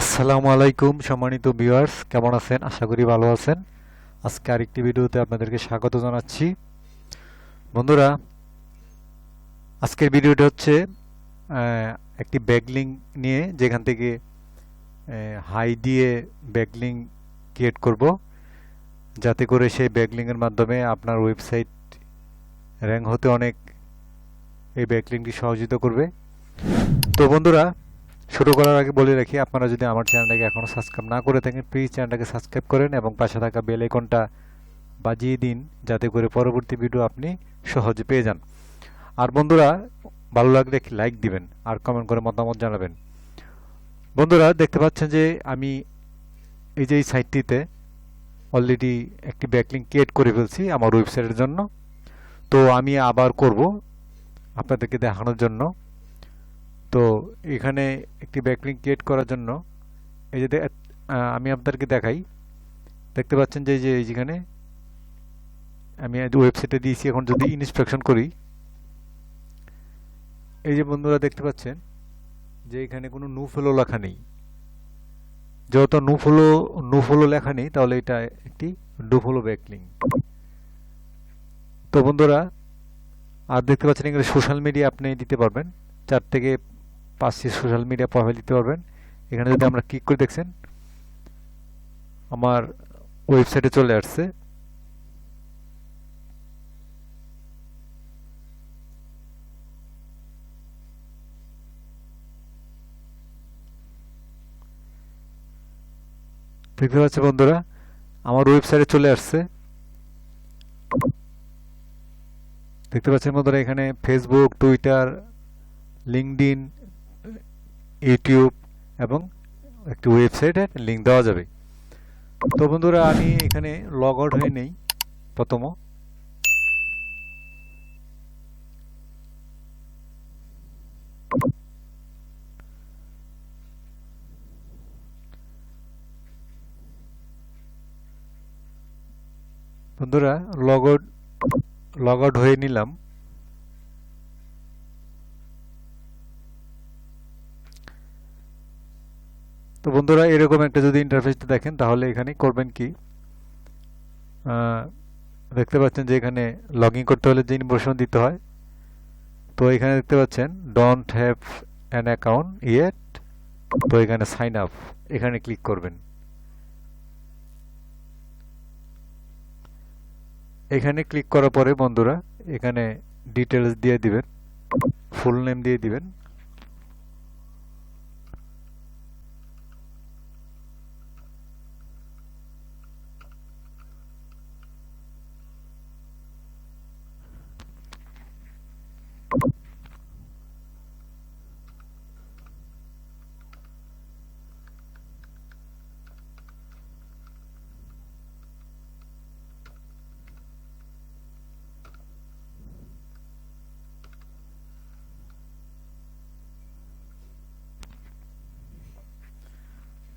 আসসালামু আলাইকুম, সম্মানিত ভিউয়ার্স কেমন আছেন? আশা করি ভালো আছেন। আজকে আরেকটি ভিডিওতে আপনাদেরকে স্বাগত জানাচ্ছি। বন্ধুরা, আজকের ভিডিওটা হচ্ছে একটি ব্যাগলিং নিয়ে যেখান থেকে হাই দিয়ে ব্যাগলিং ক্রিয়েট করব। যাতে করে সেই ব্যাকলিংয়ের মাধ্যমে আপনার ওয়েবসাইট র্যাঙ্ক হতে অনেক, এই ব্যাকলিংটি সহযোগিতা করবে। তো বন্ধুরা শুরু করার আগে বলে রাখি, আপনারা যদি আমার চ্যানেলটাকে এখনও সাবস্ক্রাইব না করে থাকেন প্লিজ চ্যানেলটাকে সাবস্ক্রাইব করেন এবং পাশে থাকা বেল আইকনটা বাজিয়ে দিন, যাতে করে পরবর্তী ভিডিও আপনি সহজে পেয়ে যান। আর বন্ধুরা, ভালো লাগলে একটি লাইক দিবেন আর কমেন্ট করে মতামত জানাবেন। বন্ধুরা, দেখতে পাচ্ছেন যে আমি এই যে এই সাইটটিতে অলরেডি একটি ব্যাকলিং ক্রিয়েট করে ফেলছি আমার ওয়েবসাইটের জন্য। তো আমি আবার করব আপনাদেরকে দেখানোর জন্য। তো এখানে একটি ব্যাকলিং ক্রিয়েট করার জন্য এই যে আমি আপনাদেরকে দেখাই। দেখতে পাচ্ছেন যে যে এই যেখানে আমি ওয়েবসাইটে দিয়েছি, এখন যদি ইনস্ট্রাকশন করি, এই যে বন্ধুরা দেখতে পাচ্ছেন যে এখানে কোনো নো ফলো লেখা নেই। যেহেতু নো ফলো নো ফলো লেখা নেই, তাহলে এটা একটি ডু ফলো ব্যাকলিং তো বন্ধুরা, আর দেখতে পাচ্ছেন এখানে সোশ্যাল মিডিয়া আপনি দিতে পারবেন। চার থেকে পাঁচটি সোশ্যাল মিডিয়া প্রোফাইল দিতে পারবেন। এখানে যদি আমরা ক্লিক করে দেখছেন, আমার ওয়েবসাইটে চলে আসছে। দেখতে পাচ্ছেন বন্ধুরা, আমার ওয়েবসাইটে চলে আসছে। দেখতে পাচ্ছেন বন্ধুরা, এখানে ফেসবুক টুইটার লিঙ্কডিন ইউটিউব এবং একটি ওয়েবসাইটের লিঙ্ক দেওয়া যাবে। তো বন্ধুরা, আমি এখানে লগ আউট হয়ে নেই, প্রথম। বন্ধুরা লগ আউট লগ আউট হয়ে নিলাম। তো বন্ধুরা, এরকম একটা যদি ইন্টারফেসটা দেখেন, তাহলে এখানে করবেন কি? দেখতে পাচ্ছেন যে এখানে লগ করতে হলে যে ইনফরমেশন দিতে হয়, তো এখানে দেখতে পাচ্ছেন don't have an account yet তো এখানে সাইন আপ এখানে ক্লিক করবেন। এখানে ক্লিক করার পরে বন্ধুরা, এখানে ডিটেলস দিয়ে দিবেন ফুল নেম দিয়ে দিবেন।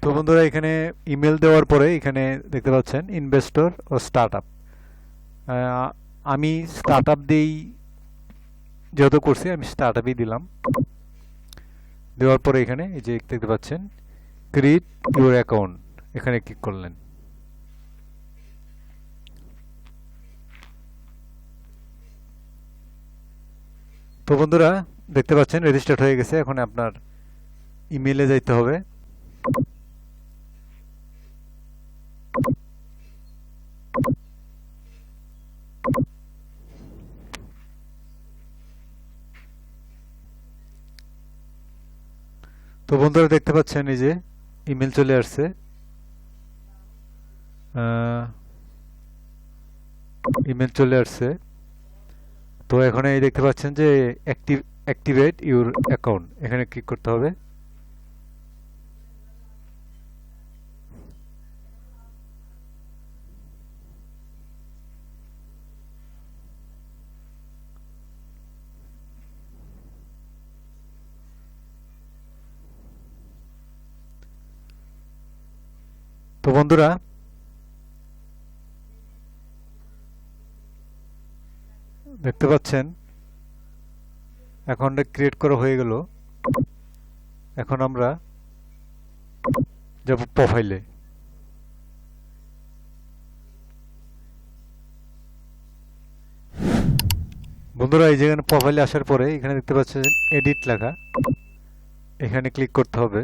তো বন্ধুরা, এখানে ইমেল দেওয়ার পরে এখানে দেখতে পাচ্ছেন ইনভেস্টর ও স্টার্ট আমি স্টার্ট আপ দিয়েই যেহেতু করছি, আমি স্টার্ট আপই দিলাম। দেওয়ার পরে এখানে এই যে দেখতে পাচ্ছেন ক্রিয়েট ইউর অ্যাকাউন্ট এখানে ক্লিক করলেন। তো বন্ধুরা, দেখতে পাচ্ছেন রেজিস্টার্ড হয়ে গেছে। এখন আপনার ইমেলে যাইতে হবে। তো বন্ধুরা দেখতে পাচ্ছেন এই যে ইমেল চলে আসছে। ইমেল চলে আসছে। তো এখানে দেখতে পাচ্ছেন যে অ্যাক্টিভ অ্যাক্টিভেট ইউর অ্যাকাউন্ট এখানে ক্লিক করতে হবে। তো বন্ধুরা, দেখতে পাচ্ছেন অ্যাকাউন্টটা ক্রিয়েট করা হয়ে গেল। এখন আমরা যাব প্রোফাইলে বন্ধুরা, এই যেখানে প্রোফাইলে আসার পরে এখানে দেখতে পাচ্ছেন এডিট লেখা। এখানে ক্লিক করতে হবে।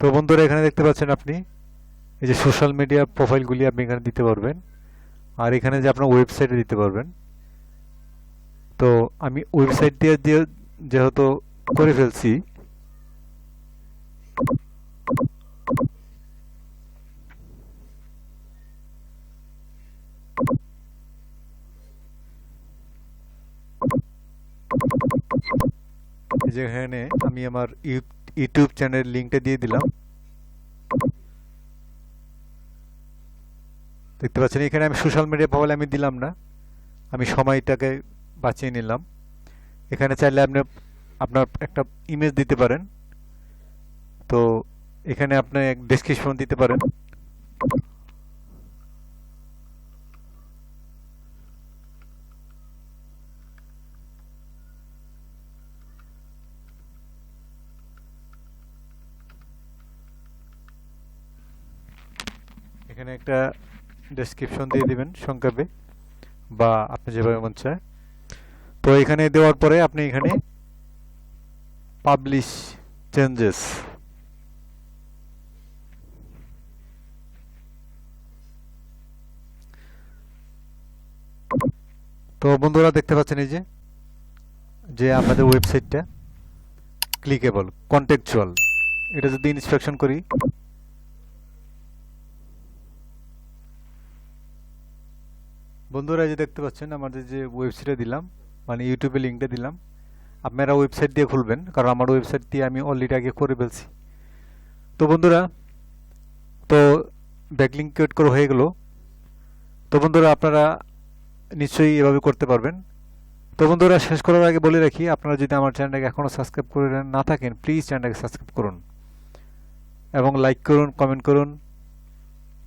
তো বন্ধুরা, এখানে দেখতে পাচ্ছেন আপনি, এই যে সোশ্যাল মিডিয়া প্রোফাইলগুলি আপনি এখানে দিতে পারবেন, আর এখানে যে আপনার ওয়েবসাইটে দিতে পারবেন। তো আমি ওয়েবসাইট দিয়ে দিয়ে যেহেতু করে ফেলছি, এই যে এখানে আমি আমার ইউ- ইউটিউব চ্যানেল লিঙ্কটা দিয়ে দিলাম। দেখতে পাচ্ছেন, এখানে আমি সোশ্যাল মিডিয়া প্রোফাইল আমি দিলাম না। আমি সময়টাকে বাঁচিয়ে নিলাম। এখানে চাইলে আপনি আপনার একটা ইমেজ দিতে পারেন। তো এখানে আপনি এক ডেসক্রিপশন দিতে পারেন। এখানে একটা ডেসক্রিপশন দিয়ে দিবেন সংক্ষেপে, বা আপনি যেভাবে মন চায়। তো এখানে দেওয়ার পরে আপনি এখানে পাবলিশ চেঞ্জেস তো বন্ধুরা দেখতে পাচ্ছেন এই যে যে আমাদের ওয়েবসাইটটা ক্লিকেবল কন্টেকচুয়াল এটা যদি ইন্সপেকশন করি বন্ধুরা যে দেখতে পাচ্ছেন, আমাদের যে ওয়েবসাইটে দিলাম মানে ইউটিউবে লিঙ্কটা দিলাম, আপনারা ওয়েবসাইট দিয়ে খুলবেন, কারণ আমার ওয়েবসাইট দিয়ে আমি অলরেডি আগে করে ফেলছি। তো বন্ধুরা, তো ব্যাকলিঙ্ক ক্রিয়েট করে হয়ে গেল। তো বন্ধুরা, আপনারা নিশ্চয়ই এভাবে করতে পারবেন। তো বন্ধুরা, শেষ করার আগে বলে রাখি, আপনারা যদি আমার চ্যানেলটাকে এখনও সাবস্ক্রাইব করে না থাকেন প্লিজ চ্যানেলটাকে সাবস্ক্রাইব করুন। এবং লাইক করুন কমেন্ট করুন।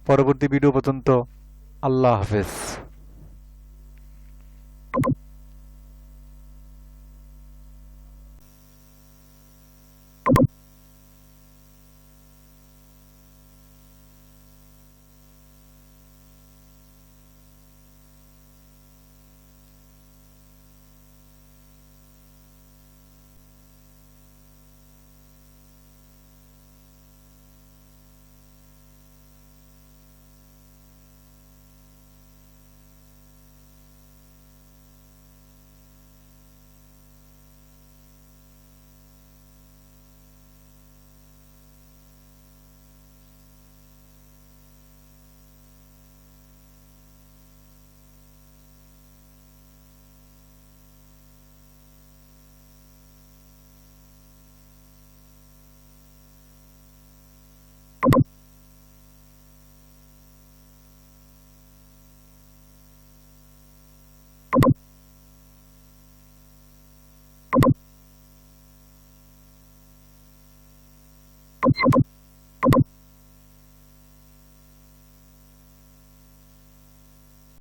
পরবর্তী ভিডিও পর্যন্ত, আল্লাহ হাফেজ।